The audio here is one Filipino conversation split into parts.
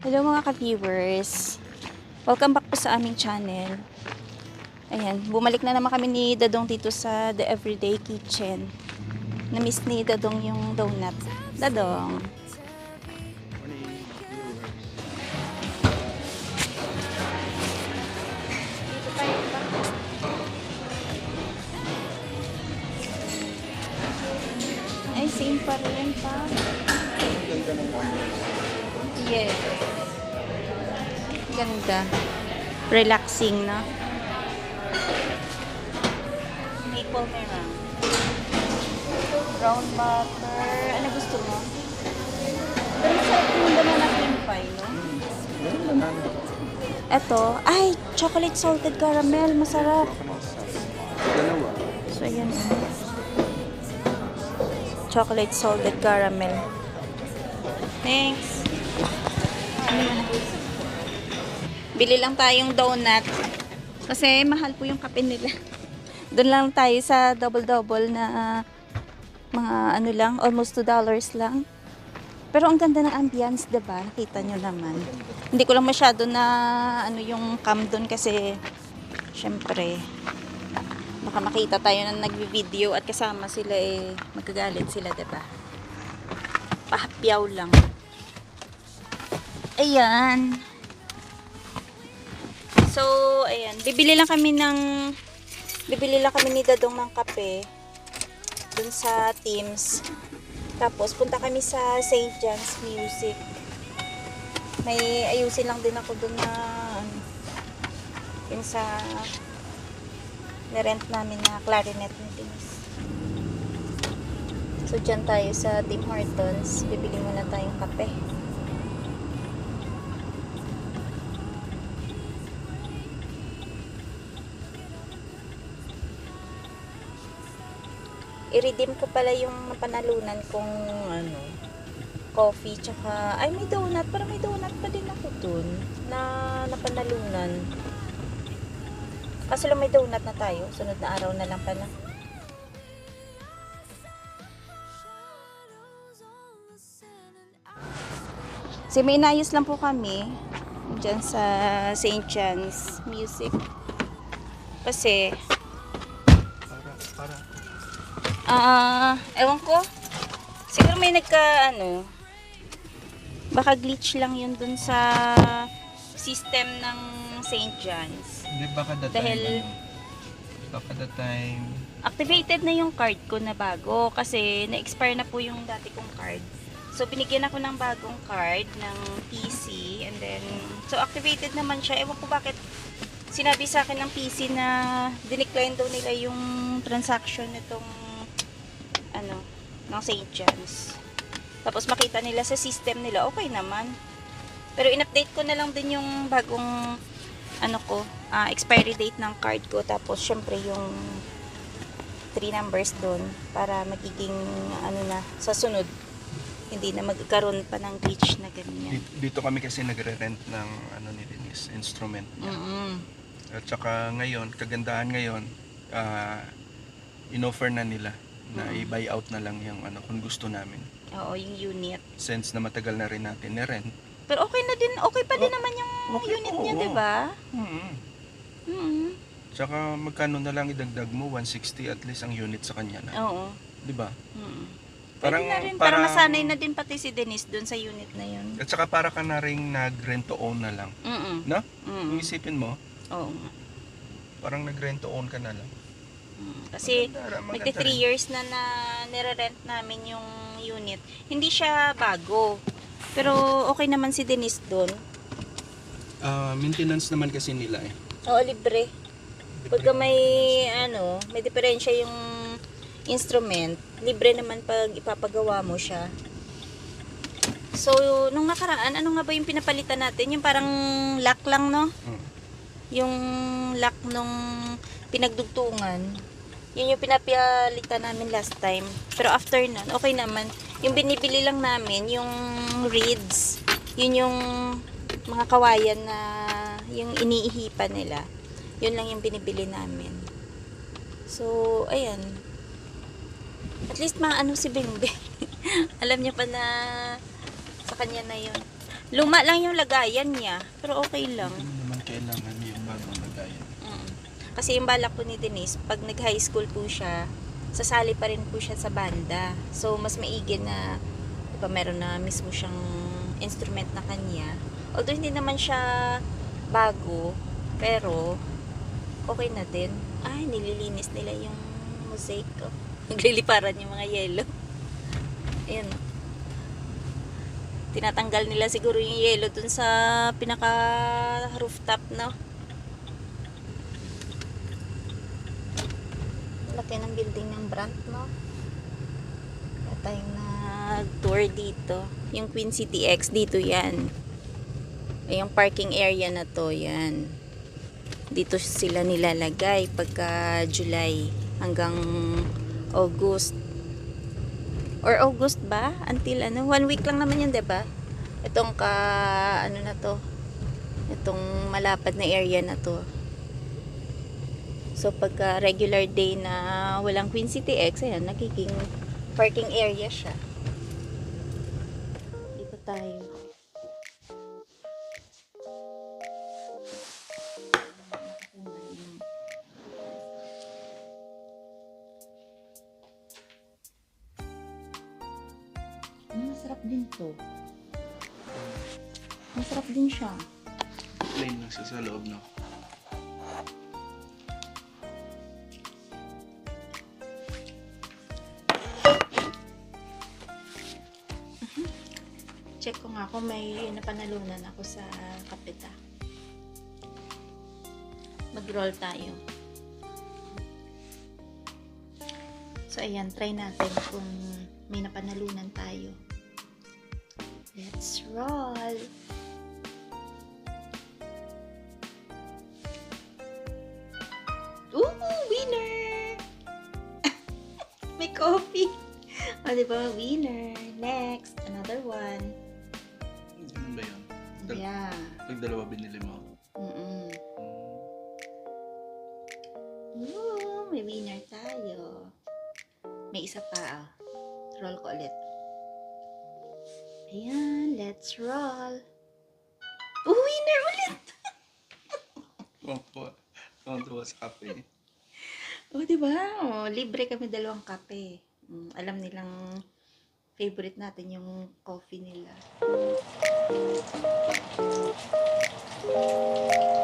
Hello mga ka-viewers. Welcome back po sa aming channel. Ayan, bumalik na naman kami ni Dadong dito sa The Everyday Kitchen. Na-miss ni Dadong yung donut. Dadong. Ay, same pa rin pa. Yes. Ganda. Relaxing, no? Maple meringue. Brown butter. Ano gusto mo? Pero masarap yung banana cream pie, no? Ito. Ay, chocolate salted caramel. Masarap. So, ayan. Chocolate salted caramel. Thanks. Ano? Bili lang tayong donut. Kasi mahal po yung kape nila. Doon lang tayo sa double-double na mga ano lang, almost $2 lang. Pero ang ganda ng ambience, 'di ba? Nakita nyo naman. Hindi ko lang masyado na ano yung cam doon kasi syempre baka makita tayo na nagvi-video at kasama sila eh magagalit sila, 'di ba? Pahapyaw lang. Ayan. So, ayan, bibili lang kami ng bibili lang kami ni Dadong ng kape dun sa Teams. Tapos punta kami sa St. John's Music. May ayusin lang din ako dun na ano, yun sa na-rent namin na clarinet ni Denise. So, dyan tayo sa Tim Hortons. Bibili muna tayong kape. I-redeem ko pala yung napanalunan kong ano, coffee tsaka ay may donut para may donut pa din ako dun na napanalunan kaso lang may donut na tayo sunod na araw na lang pala si may inayos lang po kami dyan sa St. John's Music kasi. Ah, ewan ko. Siguro may nagka, ano, baka glitch lang yun dun sa system ng St. John's. Hindi, baka that Dahil- time, ano, baka that time, Activated na yung card ko na bago kasi na-expire na po yung dati kong card. So, binigyan ako ng bagong card ng PC and then, so activated naman siya. Ewan ko bakit sinabi sa akin ng PC na dinecline daw nila yung transaction nitong ano, ng St. John's. Tapos makita nila sa system nila, okay naman. Pero in-update ko na lang din yung bagong ano ko, ah, expiry date ng card ko. Tapos syempre yung three numbers doon para magiging ano na sa sunod hindi na magkaroon pa ng glitch na ganyan. dito, kami kasi nagre-rent ng ano ni Denise, instrument niya. Mm-mm. At saka ngayon, kagandahan ngayon, ah inoffer na nila na i-buy out na lang yung ano kung gusto namin. Oo, yung unit. Since na matagal na rin natin ni-rent. Pero okay na din, okay pa din Oh, naman yung okay, unit oo, niya, oo. 'di ba? Mm Mm. Tsaka magkano na lang idagdag mo, 160 at least ang unit sa kanya na. Oo. 'Di ba? Mm. Parang- Pwede na rin, para parang- masanay na din pati si Denise doon sa unit na yun. At saka para ka na rin nag-rent to own na lang. Mm. No? Mm. Kung isipin mo, Oo nga. parang nag-rent to own ka na lang. Kasi magti 3 rin. years na na nire-rent namin yung unit. Hindi siya bago. Pero okay naman si Denise doon. Ah, maintenance naman kasi nila eh. Oo, libre. Pagka may ano, may diferensya yung instrument, libre naman pag ipapagawa mo siya. So, nung nakaraan, ano nga ba yung pinapalitan natin? Yung parang lock lang, no? Mm. Yung lock nung pinagdugtungan. Yun yung pinapalitan namin last time. Pero after nun, okay naman. Yung binibili lang namin, yung reeds, yun yung mga kawayan na yung iniihipan nila. Yun lang yung binibili namin. So, ayan. At least maano si Bengbe. Alam niya pa na sa kanya na yun. Luma lang yung lagayan niya, pero okay lang. Hindi naman kailangan yung bagong lagayan. Mm. Kasi yung balak po ni Denise, pag nag-high school po siya, sasali pa rin po siya sa banda. So, mas maigi na, di ba, meron na mismo siyang instrument na kanya. Although, hindi naman siya bago, pero, okay na din. Ay, nililinis nila yung mosaic. Oh. Nagliliparan yung mga yellow. Ayan. Tinatanggal nila siguro yung yellow dun sa pinaka rooftop, no? Laki ng building ng brand, no? Kaya tayong nag-tour dito. Yung Queen City X, dito yan. Ay, Yung parking area na to, yan. Dito sila nilalagay pagka July hanggang August. Or August ba? Until ano? One week lang naman yun, ba? Itong ka, ano na to? Itong malapad na area na to. So, pagka regular day na walang Queen City X, ayan, nagiging parking area siya. Dito tayo. Masarap din to. Masarap din siya. Plain lang siya sa loob, no? Check ko nga kung may napanalunan ako sa kapita. Mag-roll tayo. So, ayan. Try natin kung may napanalunan tayo. Let's roll! Ooh! Winner! may coffee! O, diba? Winner! Yeah. Nagdalawa binili mo. Mm-mm. Ooh, may winner tayo. May isa pa, ah. Roll ko ulit. Ayan, let's roll. Oh, winner ulit! Tuwang-tuwa. Tuwang-tuwa sa kape. Oh, di ba? Oh, libre kami dalawang kape. Mm, alam nilang favorite natin yung coffee nila. Thank you.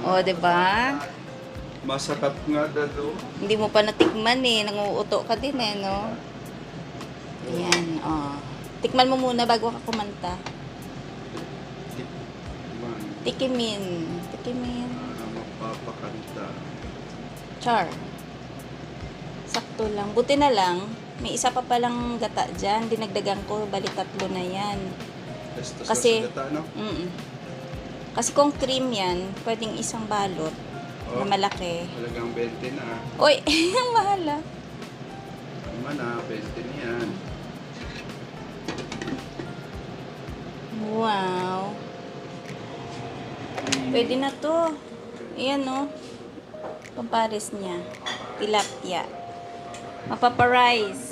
O, 'di ba? Masarap nga dado. Hindi mo pa natikman eh. Nanguuto ka din eh, no? Ayan, oh. Tikman mo muna bago ka kumanta. Man, Tikimin. Tikimin. na mapapakanta. Char. Sakto lang. Buti na lang, may isa pa palang gata dyan. Dinagdagan ko, bali tatlo na yan. Kasi- Kasi... no? Mm Kasi kung cream yan, pwedeng isang balot Oh, na malaki. Talagang 20 na. Uy, ang mahal ah. Tama na, 20 na yan. Wow. Pwede na to. Ayan no. Pampares niya. Tilapia. Mapaparize.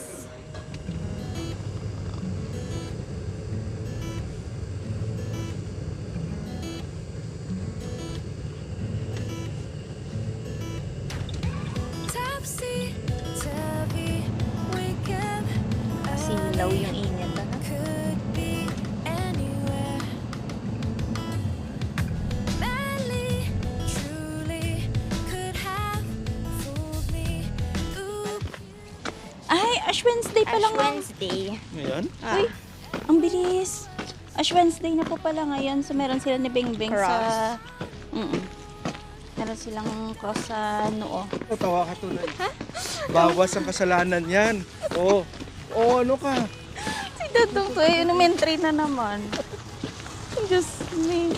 Pala ngayon. So, meron sila ni Beng Beng sa... Mm Meron silang cross sa noo. Oh, tawa ka tuloy. Bawas ang kasalanan yan. Oo. Oh. ano ka? Si Dadong to, eh, elementary na naman. Diyos me.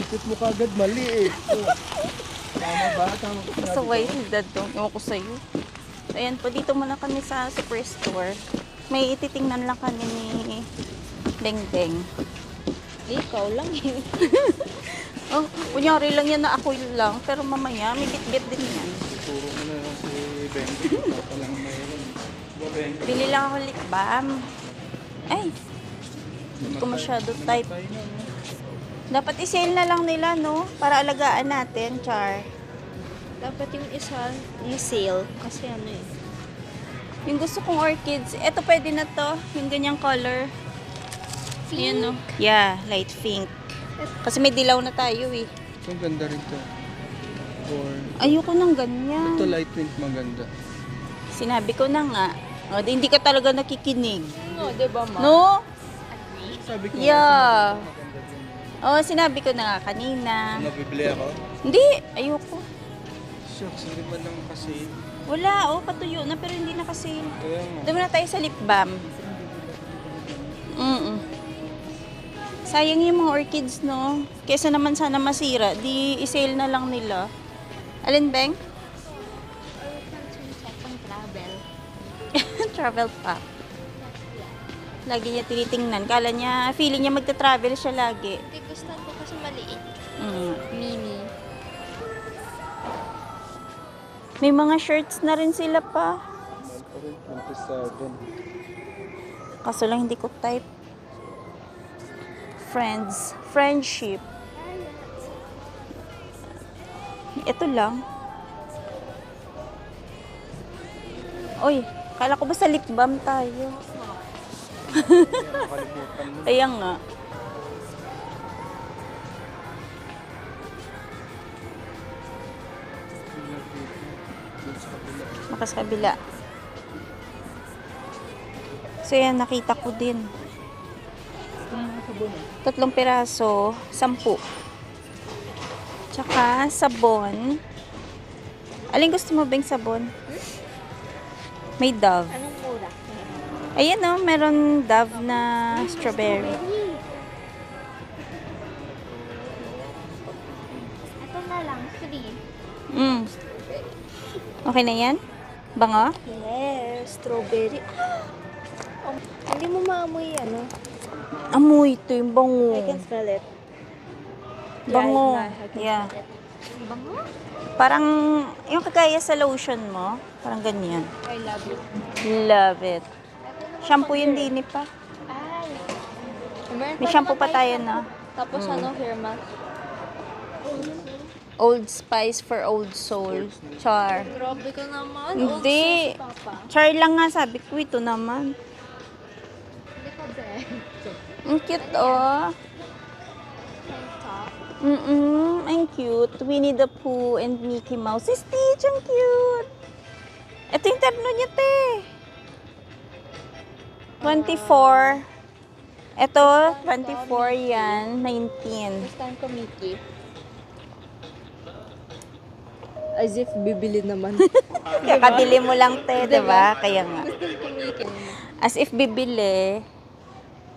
Ikot mo kagad mali eh. Oh. Tama ba? Tama Kasaway ko? si Dadong. Ewan ko sa'yo. So, ayan po, dito muna kami sa superstore. May ititingnan lang kami ni Beng Beng. Ikaw lang eh. Oh, kunyari lang yan na ako lang. Pero mamaya, may bit-bit din yan. Turo mo na lang si Benji. Baka lang Benji? Bili lang ako lip balm. Ay, hindi ko masyado type. Dapat i-sale na lang nila, no? Para alagaan natin, Char. Dapat yung isa ni-sale. Kasi ano eh. Yung gusto kong orchids, eto pwede na to. Yung ganyang color. Ayan, no? Yeah, light pink. Kasi may dilaw na tayo, eh. Ang ganda rin to. Or, Ayoko ng ganyan. ito light pink maganda. Sinabi ko na nga. O, di- hindi ka talaga nakikinig. No, di ba ma? No? Sabi ko, Yeah. Oo, sinabi ko na nga kanina. Nabibili ako? Hindi, ayoko. Shucks, hindi man lang kasi. Wala, oh, patuyo na pero hindi na kasi. Kaya nga. Doon na tayo sa lip balm. Mm Sayang yung mga orchids, no? Kesa naman sana masira, di i-sale na lang nila. Alin, Beng? Travel. Travel pa. Lagi niya tinitingnan. Kala niya, feeling niya magta-travel siya lagi. Hindi gusto ko kasi maliit. Mm. Mini. May mga shirts na rin sila pa. Mahal pa rin, 27. Kaso lang hindi ko type. Friends. Friendship. Ito lang. Oy, kala ko ba sa lip balm tayo? Kaya nga. Maka sa kabila. So yan, nakita ko din. Tatlong piraso, sampu. Tsaka sabon. Alin gusto mo bang sabon? May Dove. Anong mura? Ayan o, meron Dove na strawberry. Ito na lang, free. Mm. Okay na yan? Bango? Yes, strawberry. Oh, hindi mo maamoy ano? Amoy ito yung bango. I can smell it. Bango. Yeah, I can Yeah. smell it. Bango? Parang yung kagaya sa lotion mo. Parang ganyan. I love it. Love it. Shampoo yun din pa. Ay. May shampoo pa tayo na. Tapos Mm. ano, hair mask. Old Spice for Old Soul. Char. Grabe ka naman. Hindi. Old sauce, Papa. Char lang nga sabi ko. Ito naman. Ang cute oh. Mm-mm, ang cute. Winnie the Pooh and Mickey Mouse. Si Stitch, ang cute. Ito yung terno niya, te. 24. Ito, 24 yan. 19. Gusto ko Mickey. As if bibili naman. Kakabili mo lang, te, di ba? Kaya nga. As if bibili,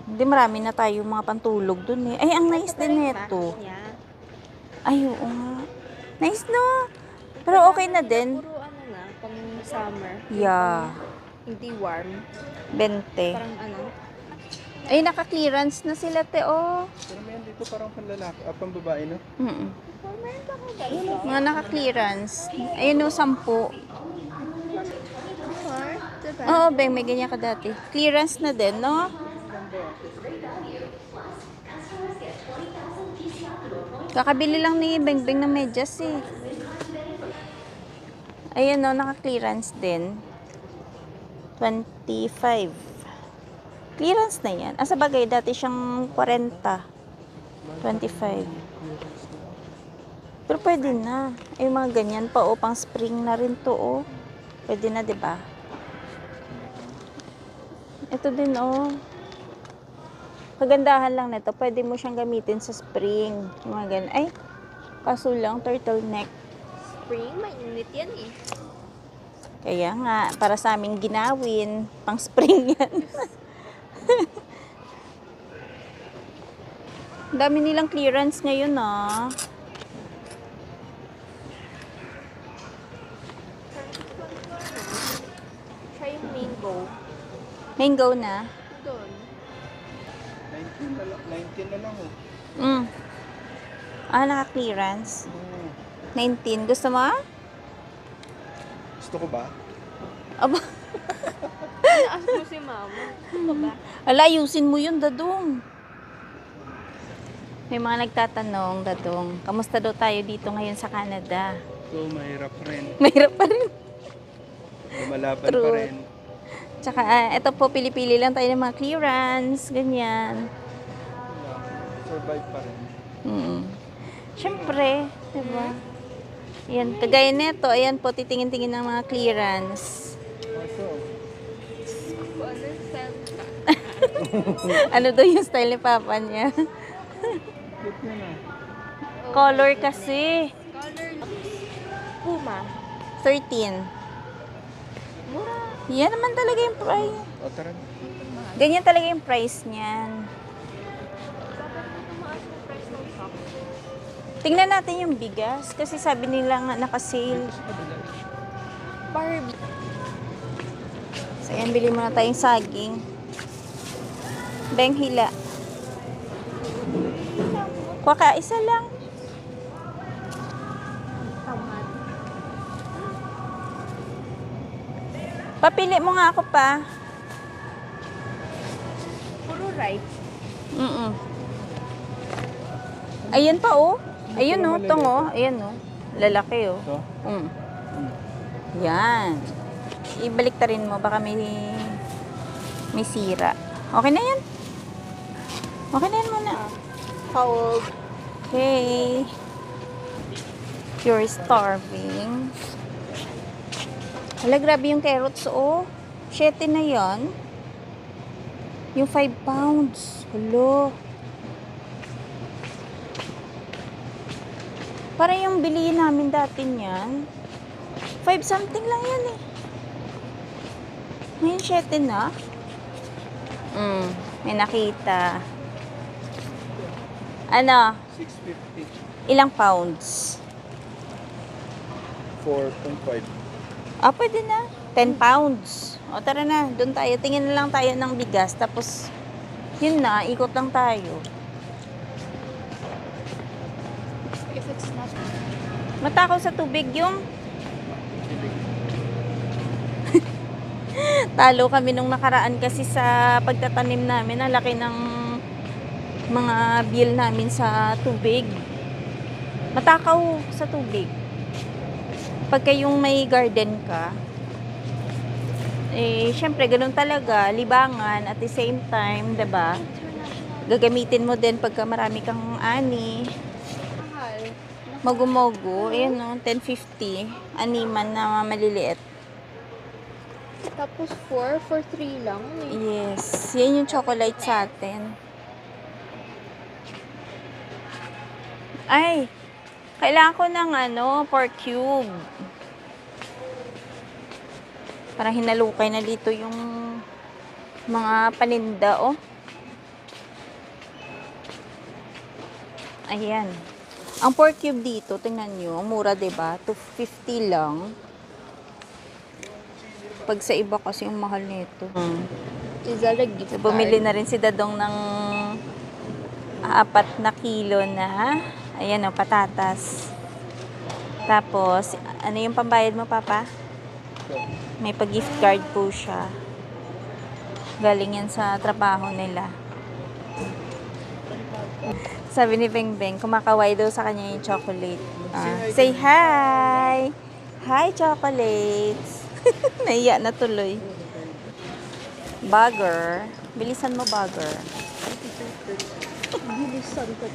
hindi marami na tayo mga pantulog dun eh. Ay, ang nice din nito. Niya. Ay, oo nga. Nice, no? Pero okay na din. Puro ano na, pang summer. Yeah. Hindi warm. 20. Parang ano. Ay, naka-clearance na sila, te, oh. Pero may dito parang panlalaki, ah, pambabae, no? Mm Mga naka-clearance. Ayun, no, 10. Or, diba? Oo, Beng, may ganyan ka dati. Clearance na din, no? Kakabili lang ni Beng Beng ng medyas eh. Ayun no, naka-clearance din. 25. Clearance na yan. Ah, bagay, dati siyang 40. 25. Pero pwede na. Ay, mga ganyan pa, oh, pang spring na rin to, oh. Pwede na, ba? Ito din, oh. Kagandahan lang nito. Pwede mo siyang gamitin sa spring. Yung Mga ganun. Ay, kaso lang, turtleneck. Spring, mainit yan eh. Kaya nga, para sa aming ginawin, pang spring yan. Dami nilang clearance ngayon, ah. Try yung mango. Mango na. Doon. 19 na lang, 19 na lang, oh. Mm. Ah, naka-clearance. Oo. 19. Gusto mo? Gusto ko ba? Aba, Inaas mo si mama. Ano ba? ala, ayusin mo yun, Dadong. May mga nagtatanong, Dadong, kamusta daw tayo dito ngayon sa Canada? So, mahirap rin. Mahirap pa rin. Lumalaban pa rin. Tsaka, ah, eto po, pili-pili lang tayo ng mga clearance, ganyan. Survive pa rin. Mm. Siyempre, diba? Yan, kagaya nito, ayan po, titingin-tingin ng mga clearance. Kung ano. Ano daw yung style ni Papa niya? cute yun ah. Color kasi. Color. Puma. 13. Mura. Yan naman talaga yung price. O, tara. Ganyan talaga yung price niyan. Dapat na tumaas yung price ng shop. Tingnan natin yung bigas. Kasi sabi nila nga naka-sale. Barbie. So, ayan, bili muna tayong saging. Beng hila. Kuha ka, isa lang. Papili mo nga ako pa. Puro rice. Mm Ayan pa, oh. Ayun, oh. Tong, oh. Ayan, oh. Lalaki, oh. Ito. Mm. Yan. Ibalik ta rin mo. Baka may, may sira. Okay na yan. Okay na yan muna. How Okay. You're starving. Hala, grabe yung carrots, oh. 7 na yan. Yung 5 pounds. Hello. Para yung bilihin namin dati niyan. 5 something lang yan eh. Ngayon 7 na. Mm, may nakita. Ano? 650. Ilang pounds? 4.5. Ah, pwede na. 10 pounds. O, tara na. Doon tayo. Tingin na lang tayo ng bigas. Tapos, yun na. Ikot lang tayo. Matakaw sa tubig yung... Talo kami nung nakaraan kasi sa pagtatanim namin. Ang laki ng mga bill namin sa tubig. Matakaw sa tubig. Pagka yung may garden ka, eh, syempre, ganun talaga, libangan, at the same time, ba gagamitin mo din pagka marami kang ani. Mogu-mogu. Ayan no, 10.50. Animan na maliliit. Tapos 4 for 3 lang. Yun? Yes. Yan yung chocolate sa atin. Ay! Kailangan ko ng ano, pork cube. Para hinalukay na dito yung mga paninda, oh. Ayan. Ang pork cube dito, tingnan nyo, ang mura, ba 250 lang. Pag sa iba kasi yung mahal nito. Is that a gift So, bumili na rin si Dadong ng apat na kilo na, ayan o, patatas. Tapos, ano yung pambayad mo, Papa? May pag-gift card po siya. Galing yan sa trabaho nila. Sabi ni Beng Beng, kumakaway daw sa kanya yung chocolate. Ah, say hi! Hi, chocolates! Naiya na tuloy. Bagger. Bilisan mo, bagger. Bilisan ka.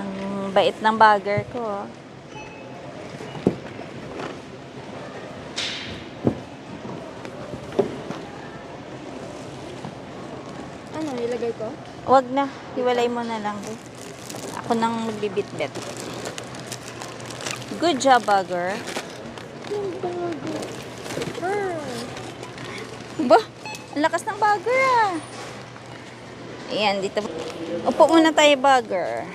Ang bait ng bagger ko. oh. Nilagay ko? Wag na. Hiwalay mo na lang. Ako nang magbibitbit. Good job, bagger. Ba? Ang lakas ng bagger ah. Ayan, dito. Upo muna tayo, bagger.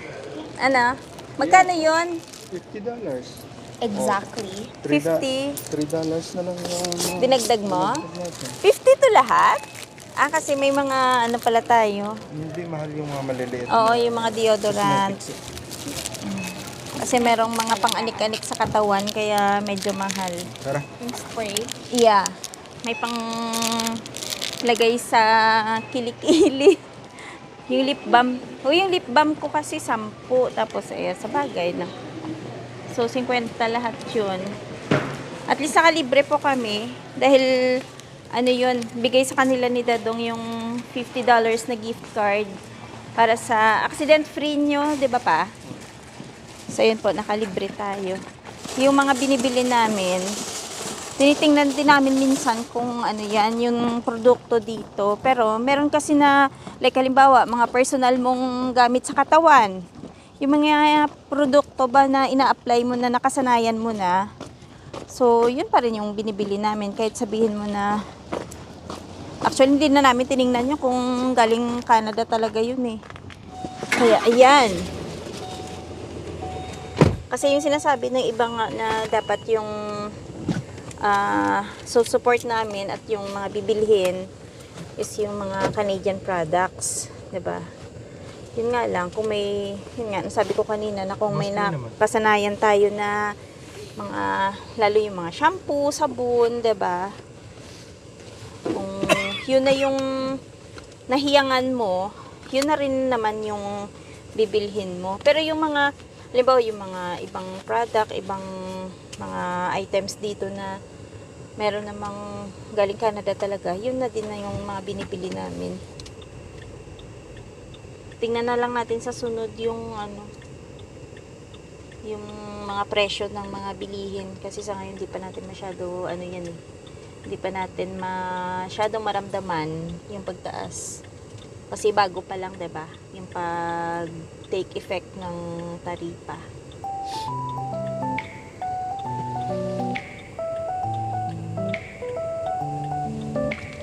Ano? Magkano yon? $50. Exactly. 50. $3 na lang yung... Dinagdag mo? natin. 50 to lahat? Ah, kasi may mga ano pala tayo. Hindi mahal yung mga maliliit. Oo, yung mga deodorant. Cosmetics. Kasi merong mga pang-anik-anik sa katawan, kaya medyo mahal. Tara. Yung spray. Yeah. May pang lagay sa kilikili. yung lip balm. O yung lip balm ko kasi 10. Tapos, ayan, sa bagay na. So, 50 lahat yun. At least nakalibre po kami. Dahil, ano yun, bigay sa kanila ni Dadong yung $50 na gift card para sa accident free nyo, di ba pa? So, yun po, nakalibre tayo. Yung mga binibili namin, tinitingnan din namin minsan kung ano yan, yung produkto dito. Pero meron kasi na, like halimbawa, mga personal mong gamit sa katawan. Yung mga produkto ba na ina-apply mo na nakasanayan mo na. So, yun pa rin yung binibili namin. Kahit sabihin mo na, actually hindi na namin tiningnan yun kung galing Canada talaga yun eh. Kaya, ayan. Kasi yung sinasabi ng iba nga na dapat yung ah so support namin at yung mga bibilhin is yung mga Canadian products, ba? Yun nga lang kung may yun nga sabi ko kanina na kung may nakasanayan tayo na mga lalo yung mga shampoo, sabon, 'di ba? Kung yun na yung nahiyangan mo, yun na rin naman yung bibilhin mo. Pero yung mga halimbawa yung mga ibang product, ibang mga items dito na meron namang galing Canada talaga, yun na din na yung mga binibili namin. Tingnan na lang natin sa sunod yung ano yung mga presyo ng mga bilihin kasi sa ngayon hindi pa natin masyado ano yan eh. Hindi pa natin masyadong maramdaman yung pagtaas. Kasi bago pa lang, 'di ba? Yung pag take effect ng taripa.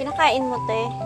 Kinakain mo, te.